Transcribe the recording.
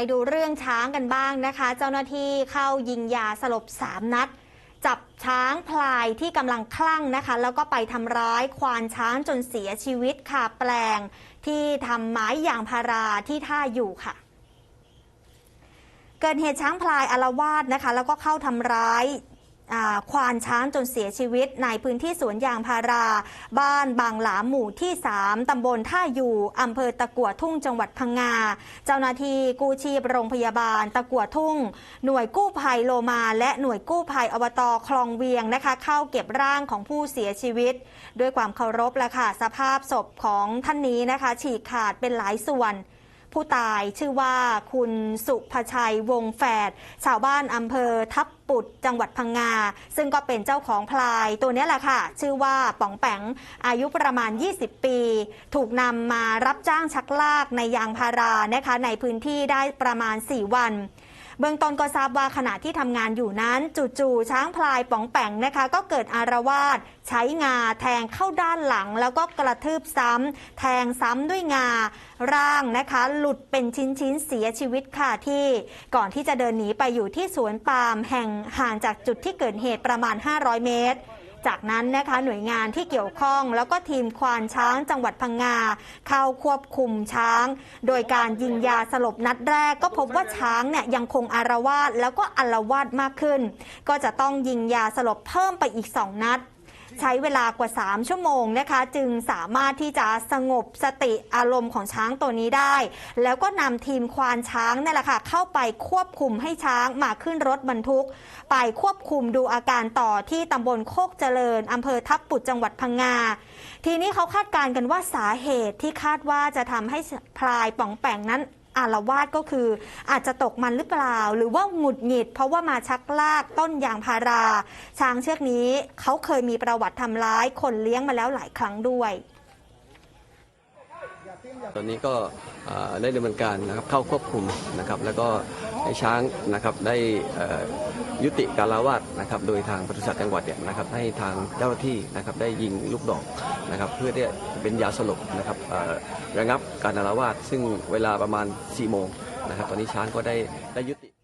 ไปดูเรื่องช้างกันบ้างนะคะ เจ้าหน้าที่เข้ายิงยาสลบ 3 นัด จับช้างพลายที่กำลังคลั่งนะคะ แล้วก็ไปทำร้ายควานช้างจนเสียชีวิตค่ะแปลง ที่ทำไม้ยางพาราที่ท่าอยู่ค่ะ เกิดเหตุช้างพลายอารวาสนะคะ แล้วก็เข้าทำร้าย ควานช้างจนเสียชีวิตในพื้นที่สวนยางพารา บ้านบางหลาหมู่ที่ 3 ตำบลท่าอยู่ อำเภอตะกัวทุ่งจังหวัดพังงา เจ้าหน้าที่กู้ชีพโรงพยาบาล ตะกัวทุ่ง หน่วยกู้ภัยโลมา และหน่วยกู้ภัยอบตคลองเวียงนะคะ เข้าเก็บร่างของผู้เสียชีวิต ด้วยความเคารพและค่ะสภาพศพของท่านนี้นะคะ ฉีกขาดเป็นหลายส่วน ผู้ตายชื่อว่าคุณสุภชัยวงแฝดชาวบ้านอำเภอทับปุดจังหวัดพังงา ซึ่งก็เป็นเจ้าของพลายตัวนี้แหละค่ะ ชื่อว่าป๋องแปงอายุประมาณ 20 ปี ถูกนำมารับจ้างชักลากในยางพารานะคะในพื้นที่ได้ประมาณ 4 วัน เบื้องต้นก็ทราบว่าขณะที่ทำงานอยู่นั้น จู่ๆช้างพลายป๋องแป่งนะคะ ก็เกิดอารวาสใช้งาแทงเข้าด้านหลัง แล้วก็กระทืบซ้ำแทงซ้ำด้วยงาร่างนะคะ หลุดเป็นชิ้นๆเสียชีวิตค่ะที่ ก่อนที่จะเดินหนีไปอยู่ที่สวนปาล์มแห่งห่างจากจุดที่เกิดเหตุประมาณ 500 เมตร จากนั้นนะคะหน่วยงานที่เกี่ยวข้อง แล้วก็ทีมควานช้างจังหวัดพังงา เข้าควบคุมช้าง โดยการยิงยาสลบนัดแรกก็พบว่าช้างเนี่ยยังคงอารวาสแล้วก็อารวาสมากขึ้น ก็จะต้องยิงยาสลบเพิ่มไปอีก 2 นัด ใช้เวลากว่า 3 ชั่วโมงนะคะ จึงสามารถที่จะสงบสติอารมณ์ของช้างตัวนี้ได้ แล้วก็นำทีมควานช้างนี่แหละค่ะเข้าไปควบคุมให้ช้างมาขึ้นรถบรรทุก ไปควบคุมดูอาการต่อที่ตำบลโคกเจริญอำเภอทับปุดจังหวัดพังงาทีนี้เขาคาดการณ์กันว่าสาเหตุที่คาดว่าจะทำให้พลายป่องแป่งนั้น อารวาสก็คือ อาจจะตกมันหรือเปล่า หรือว่าหงุดหงิด เพราะว่ามาชักลากต้นยางพารา ช้างเชือกนี้เขาเคยมีประวัติทำร้ายคนเลี้ยงมาแล้วหลายครั้งด้วยตอนนี้ก็ได้ดำเนินการนะครับเข้าควบคุมนะครับแล้วก็ให้ช้างนะครับได้ยุติการละวาดนะครับโดยทางปศุสัตว์จังหวัดเนี่ยนะครับให้ทางเจ้าหน้าที่นะครับได้ยิงลูกดอก นะครับเพื่อที่จะเป็นยาสลบนะครับระงับการอาละวาดซึ่งเวลาประมาณ4โมงนะครับตอนนี้ช้างก็ได้ได้ยุติ